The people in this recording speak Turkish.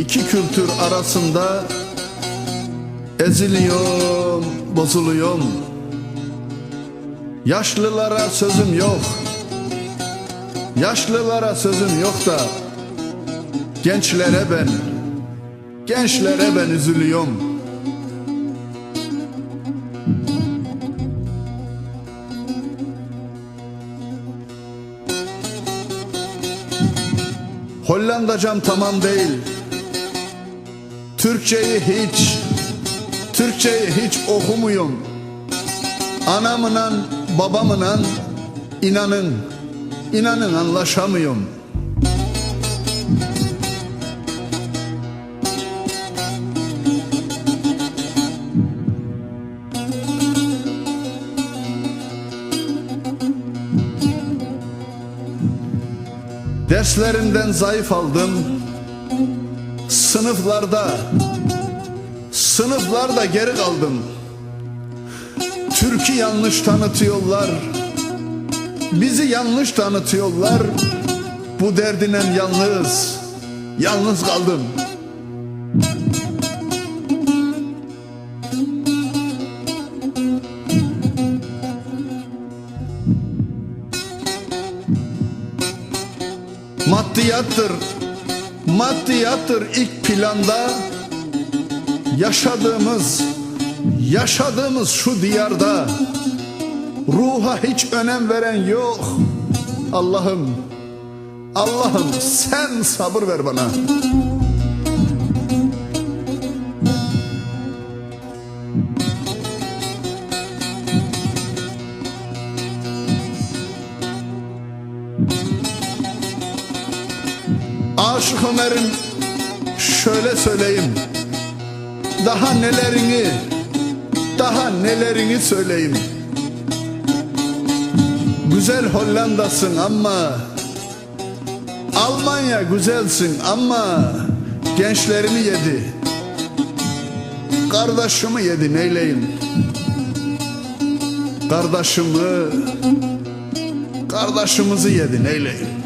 iki kültür arasında eziliyorum, bozuluyorum. Yaşlılara sözüm yok. Yaşlılara sözüm yok da gençlere ben gençlere ben üzülüyorum. Hollandacam tamam değil. Türkçeyi hiç, Türkçeyi hiç okumuyorum. Anamla babamla inanın, inanın anlaşamıyorum. Derslerimden zayıf aldım. Sınıflarda, sınıflarda geri kaldım. Türk'ü yanlış tanıtıyorlar. Bizi yanlış tanıtıyorlar. Bu derdinen yalnız, yalnız kaldım. Maddiyattır, maddiyattır ilk planda. Yaşadığımız, yaşadığımız şu diyarda Ruha hiç önem veren yok. Allah'ım, Allah'ım sen sabır ver bana Aşık Ömer'in şöyle söyleyeyim. Daha nelerini Daha nelerini söyleyeyim. Güzel Hollanda'sın ama Almanya güzelsin ama Gençlerimi yedi. Kardeşimi yedi neyleyim? Kardeşimi Kardeşimizi yedi neyleyim